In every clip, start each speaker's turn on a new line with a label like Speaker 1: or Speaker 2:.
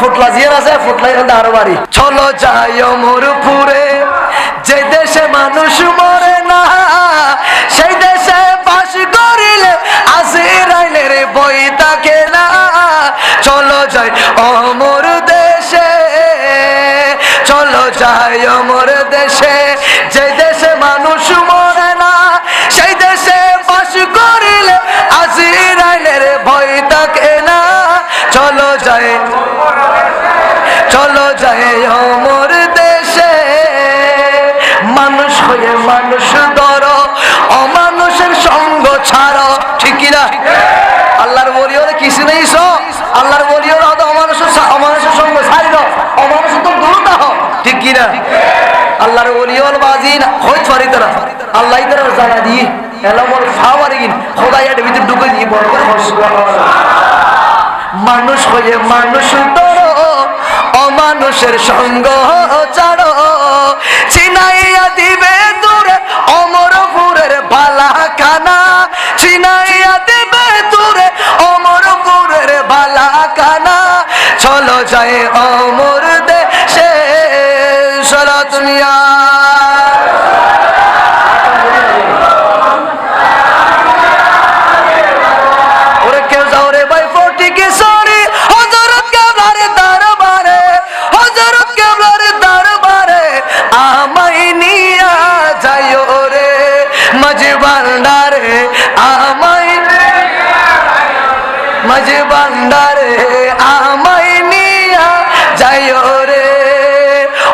Speaker 1: ফুটলা জিয়ার আছে, ফুটলা এখানে আরও বাড়ি। চলো যাই মোরপুরে, যে দেশে মানুষ মরে না, সেই দেশে বাস করিলে আসিরাইলের বই থাকে না। চলো যাই অমর দেশে, চলো যাই অমর দেশে, যে চলো যাই অমর দেশে। মানুষ হয়ে মানুষ ধরো, অমানুষের সঙ্গ ছাড়ো। ঠিক কিনা আল্লাহর বলি হলে কিছু নেই সব আল্লাহর বলি হলে হয়তো অমানুষের সা- অমানুষের সঙ্গ ছাড়ি দাও অমানুষ তো দূর না হও। ঠিক কিনা আল্লাহর বলি হল বাজি না হইত পারি তারা। আল্লাহ তারা জানা দিয়ে এলাম ফাওয়ারি গিন। খোদাই এর ভিতরে ঢুকে দিয়ে বড় মানুষ হয়ে মানুষ ধরো। অমানুষের সঙ্গ ছাড়ো। চিনাইয়া দিবে দূরে অমরপুরের বালা খানা চিনাইয়া দিবে দূরে চলো যায় অমর দেশে, সারা দুনিয়া মাঝে ভান্ডারে আমাই মাঝে ভান্ডারে আমাই নিয়া যাইও রে।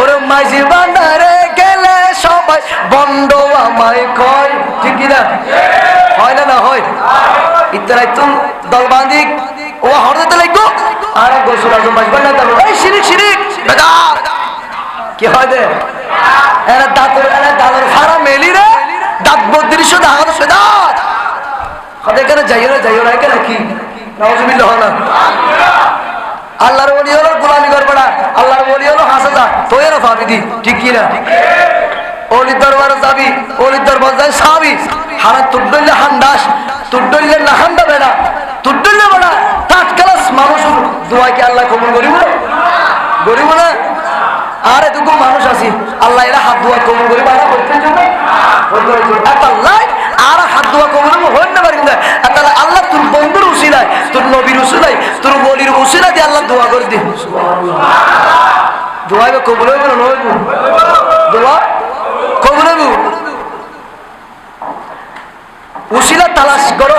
Speaker 1: ওর মাঝে ভান্ডারে গেলে সবাই বন্ধ আমায় কয়। ঠিক কি না হয় না না, হয়। ইত্যাদি দল বাঁধিক ও হরদতে লাগবো আর, গোসল আজম বাজবে না তাহলে এই, শিরিক শিরিক। বেদাত কি হয় দে এরা দাঁতের এরা দাঁতের ফাড়া মেলি রে। দাঁত বদ্রিশ দাঁত বেদাত হতে এখানে যাইও না যাইও না এখানে কি ঠিক কি না? অলির দরবারে যাবি অলির দরবার যাই সাবি। হারা তুড্ডলে হান্দাস তুড্ডলে না হান্দা বেড়া। তুড্ডলে বেড়া। তাৎকালাস মানুষ দোয়াকে আল্লাহ কবুল করিব না? না? আর এটুকু মানুষ আছি। আল্লাহ, এরা হাত দোয়া কবুল করিব আর করতে আল্লাহ আর হাত দোয়া কবুল হই না পারি তাহলে আল্লাহ, তোর বন্ধুর তোর নবীর তোর বলির দিয়ে আল্লাহ দোয়া করে দি। দোয়া কবুল হইব না নইব দোয়া কবুল হইব? উসিলা তালাশ করো।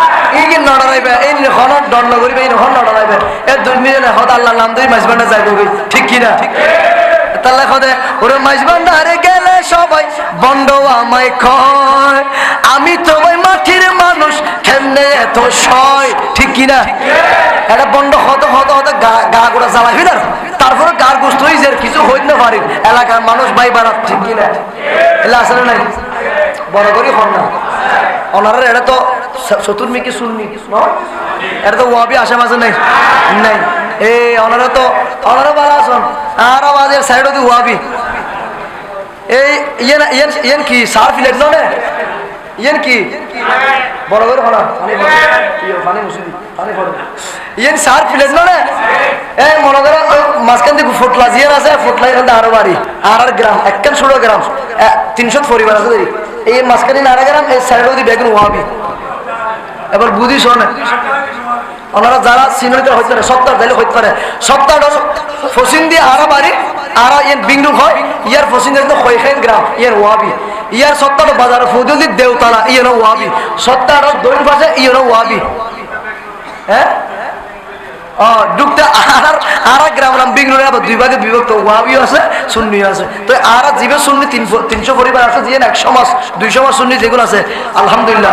Speaker 1: দণ্ড এ আল্লাহ নাম ঠিক সবাই কয়। আমি তো ওই মাটির মানুষ, কেমনে এত সয়? ঠিক কি না এটা বন্ড হত হত হত গা- গা গোড়া জ্বালাবি না তারপরে গার গোস্ত হয়েছে কিছু হইতে না পারি। এলাকার মানুষ ভাই বাড়া ঠিক কি না এলা আসলে নাই? বড় করি হন না। ওনারা এটা তো চতুর্মিকে শুননি এটা তো ওয়াবি মাঝে নাই। নাই। এই ওনারা তো ওনারা ভালো আসন আর আমাদের সাইড দি ওয়াবি। এই ইয়েন ইয়েন ইয়েন কি? ননে ইয়েন কি? বড় করে পানি ইয়ে, ইয়েন ননে এই মনে করে মাঝখান থেকে জিয়ান আছে ফুটলা এখান থেকে আরও বাড়ি। আর আর গ্রাম একখান ষোলো গ্রাম। তিনশো পরিবার আছে। এই মাঝখানে নারা গ্রাম এই সাইড দি বেগুন ওয়াবি। এবার বুঝি শোনে। ওনারা যারা সিনিয়র হইতে পারে, সপ্তাহ দিলে হইতে পারে, সপ্তাহ ফসিন দিয়ে আরা বাড়ি, আরা ইয়ার বিংডুক হয় ইয়ার ফসিন দিয়ে হইখাইন গ্রাম, ইয়ার ওয়াবি। ইয়ার সপ্তাহটা বাজার ফুদুলি দেওতালা ইয়ের ওয়াবি। সপ্তাহটা দৈন পাশে ইয়ের ওয়াবি। হ্যাঁ? আবার আছে আছে। আর আছে আছে, আলহামদুলিল্লাহ।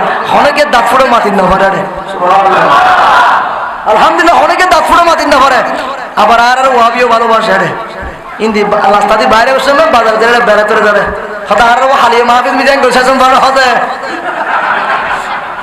Speaker 1: ওয়াবিও ভালোবাসে রে। ইন্দি রাস্তা দিয়ে বাইরে বসে বাজার বেড়াতে যাবে। হতা আর হালিয়ে মাহফিজ হতে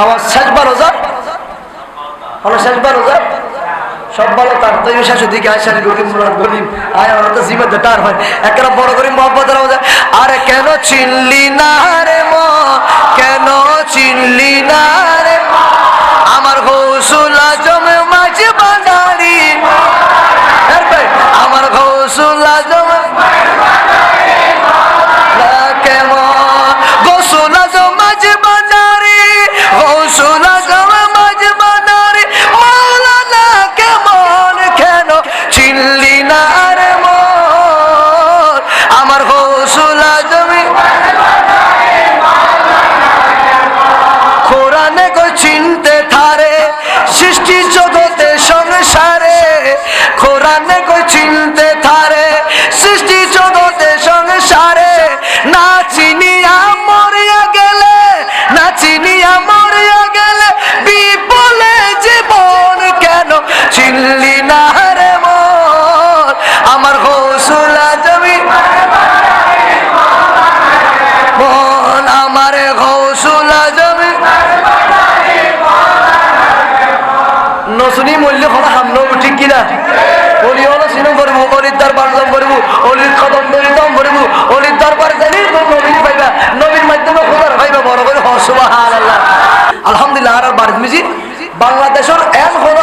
Speaker 1: আওয়াজ শেষবার ওজার? হলো শেষবার ওজার? সব ভালো তার তো শেষ দিকে গরিব মুরাদ গরিব আয়, আমার তো জীবন তার হয়। একটা বড় করি মহব্বতের আওয়াজ আরে কেন চিনলি না রে ম? কেন চিনলি না রে? আমার হসুলা জমে মাঝে এরপরে, আমার গৌসুল আজম চিনলি না রে মন আমার হৌসুলা জমি মন আমার হৌসুলা জমি নসুনি মূল্য হামনো ঠিক হলো অলির দরবার অলির কদম দরিদম করব, অলির দরবার জানি তো নবীর পাইবা, নবীর মাধ্যমে খোদার পাইবা, বড় করে সুবহানাল্লাহ। আলহামদুলিল্লাহ আর মিজি বাংলাদেশের এন হলো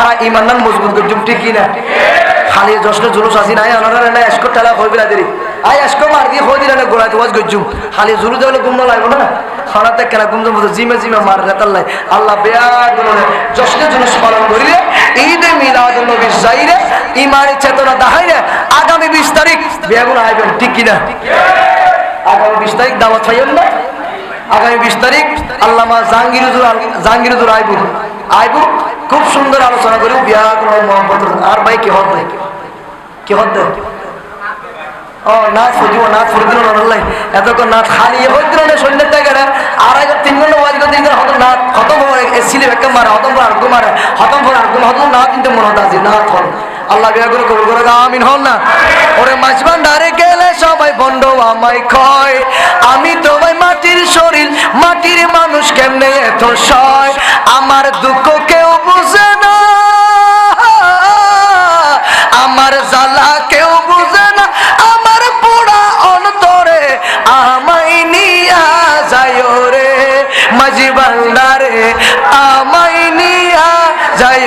Speaker 1: আর ইমান নাম মজবুত করছুম ঠিক কিনা? খালি জশ্ন জুলুস আসি নাই আনারা না এসকো ঠেলা হই বিলা দেরি আই এসকো মার দিয়ে হই দিলা না গোড়ায় তো ওয়াজ গজুম খালি জুলু দেওয়ালে গুম না লাগবো না? খানাতে কেনা গুম মতো জিমে জিমে মার রেতাল নাই আল্লাহ বেয়া গুলো জশ্ন জুলুস পালন করিলে, ঈদে মিলাদ নবী যাইরে ইমানি চেতনা দাহাইরে আগামী বিশ তারিখ বেগুন আইবেন, ঠিক কিনা? আগামী বিশ তারিখ দাওয়াত পাইবেন না? আগামী বিশ তারিখ আল্লামা জাহাঙ্গীরুজুর জাহাঙ্গীরুজুর আইবু আইবু খুব সুন্দর আলোচনা করি বিয়া কোনো মহব্বত আর ভাই কি হদ দেয়? কি হদ দেয় ও নাচ নাচ আর হত হতম পর মারে, হতম না তিনটে মনে হতে না হল আল্লাহ বিয়া করে কবুল করে আমিন হল না। ওরে মাছ ভান্ডারে গেলে সবাই বন্ড আমায় কয় আমি তো ভাই মাটির শরীর, মাটির মানুষ কেমনে এত সয়? আমার দুঃখ কেউ বুঝে না। আমার জ্বালা কেউ বুঝে না। আমার পোড়া অন্তরে আমায় নিয়া যায় রে। মাঝি ভান্ডারে আমায় নিয়া যায়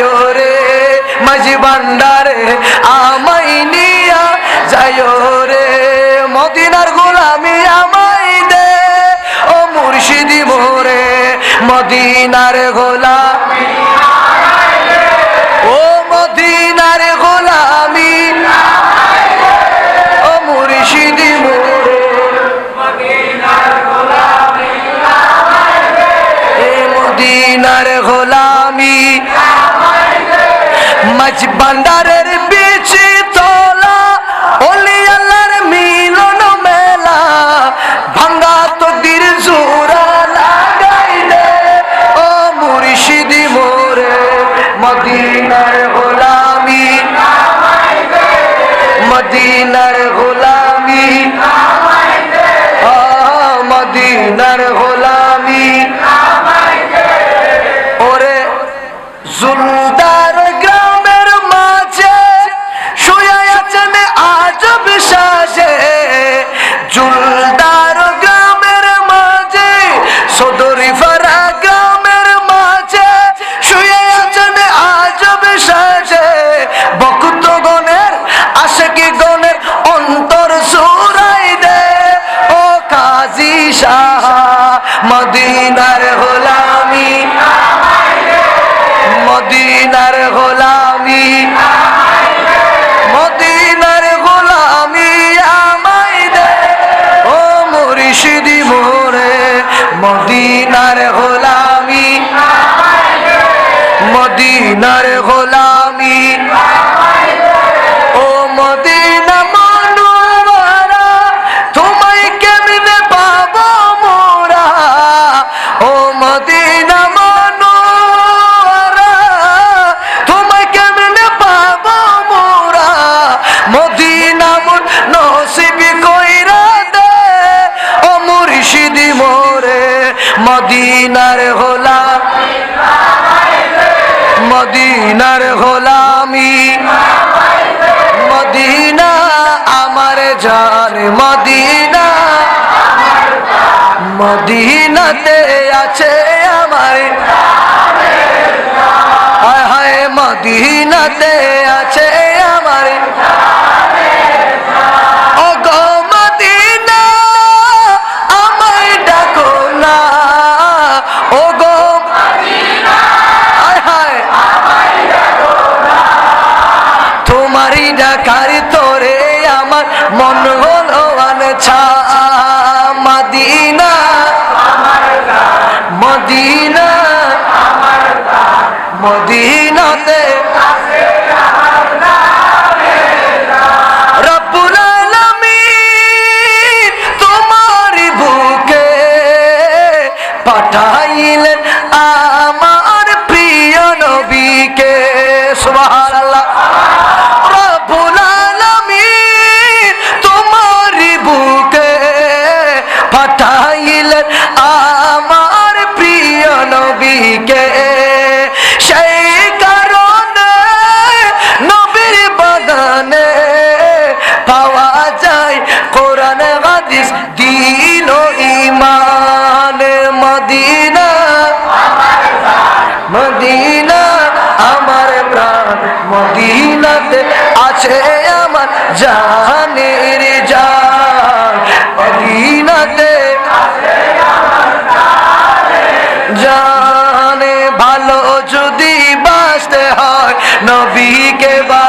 Speaker 1: মদিনার গোলামি। ও মদিনার গোলামি। ও মুর্শিদি মদিনার গোলামি। মাছ ভান্ডারের বিচি তোলা। মদিনার হোলামি মদিনার হোলামি মদিনার গোলামি আমায় দে। ও মরিষিদি মোরে মদিনার হোলামি মদিনার গোলাম মদিনার গোলামি। মদিনা আমার জান মদিনা মদিনাতে আছে আমার হায় মদিনাতে আছে মদিনা, আমার প্রাণ মদিনাতে আছে আমার জানের জান মদিনাতে জানে ভালো যদি বাঁচতে হয় নবীকে বাসো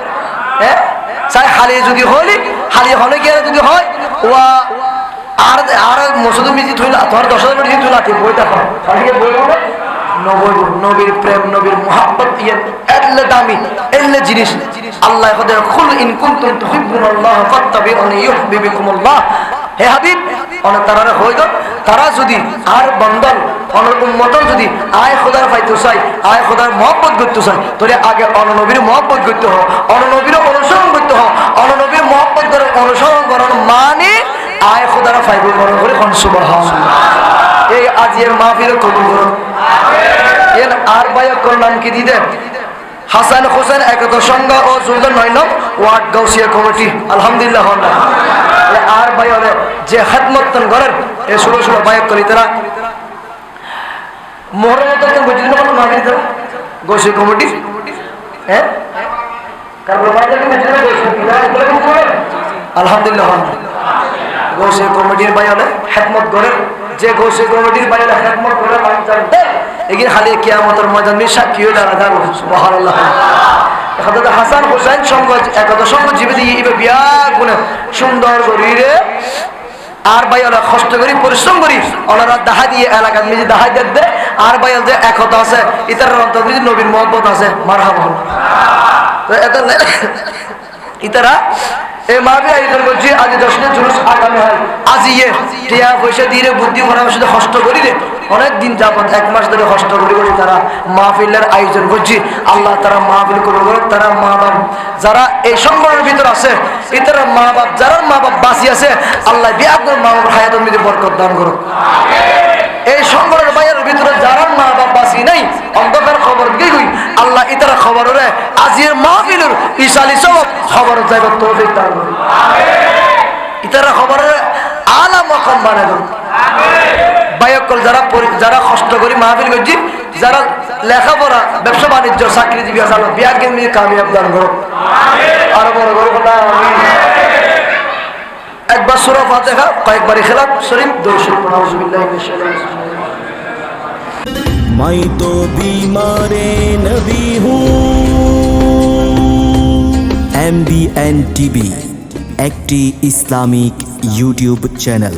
Speaker 1: হ্যাঁ? চাই হালি যদি হলি হালি হলে গিয়ে যদি হয়? ওয়া আর আর মসুদ মিজি থইলা তোমার দশ হাজার মিজি থইলা ঠিক বইটা নবীর নবীর প্রেম নবীর মোহাব্বত ইয়ে এলে দামি এলে জিনিস। আল্লাহ খুল ইন কুনতুম তুহিব্বুনাল্লাহ ফাত্তাবিউনি ইউহিব্বুকুমুল্লাহ। হে হাবিব, অনেক তারা হয়ে তারা যদি আর বন্দন অনেক উন্মতন যদি আয় খোদার পাইতে চাই আয় খোদার মহব্বত করতে চাই তাহলে আগে অননবীর মহব্বত করতে হোক অননবীর অনুসরণ করতে হোক অননবীর মহব্বত করে অনুসরণ করার মানে আয় খোদারা ফাইব করো করে কনসুবাহ এই আজ এর মাহফিল কবুল করো। এর আর বায়কর নাম কি দিতে হাসান হোসেন একত সংঘ ও জুলদন নয় নং ওয়ার্ড গৌসিয়া কমিটি। আলহামদুলিল্লাহ। আর বায়রে যে খেদমতন করেন এ ষোলো ষোলো বায়ক করি তারা। মোহরমত বুঝলি না কোনো মাহফিল তারা। গৌসিয়া কমিটি। হ্যাঁ কারণ বাজারে মেজরে গৌসিয়া আলহামদুলিল্লাহ গৌসে কমিটির বাইরে হেকমত করে যে সাক্ষী হয়ে দাঁড়া যাব সুবহানাল্লাহ। হজরত হাসান হোসেন সঙ্গ একত সঙ্গ জীবিত ইবে বিয়া গুনে সুন্দর শরীরে আর ভাই ওরা কষ্ট করি পরিশ্রম করি। ওনারা দাহা দিয়ে এলাকার নিজে দাহা দিয়ে দে। আর ভাই যে একতা আছে, ইতার অন্তর নবীন মহব্বত আছে। মারহাব তো এত ইতারা এই আয়োজন করছি পয়সা দিয়ে বুদ্ধি অনেক দিন এক মাস ধরে তারা আয়োজন করছি। আল্লাহ তারা মাহফিল তারা মা বাপ যারা এই সংগঠনের ভিতর আছে ইতারা মা বাপ যারা মা বাপ বাঁচি আছে, আল্লাহ বিয়া মা বাবার মধ্যে বরকত দান করুক। এই বাইরের ভিতরে যারা মা বাপ বাঁচি নাই অন্ধকার খবর গেই আল্লাহ ইতারা খবর রে আজির মাহফিলুর ইসালি সব খবর যাইব তৌফিক দান ইতারা খবরের আলা মকাম বানাই দেব বায়কল যারা যারা কষ্ট করি মাহফিল করছি যারা লেখাপড়া ব্যবসা বাণিজ্য চাকরিজীবী আছে বিয়া কেমনি কামিয়াব দান করো আরও বড় কথা আমিন। একবার সুরা ফাতেহা কয়েকবার খেলাপ শরীফ
Speaker 2: দর্শন মাই তো বিমারে নবী এম টিভি, একটি ইসলামিক ইউটিউব চ্যানেল।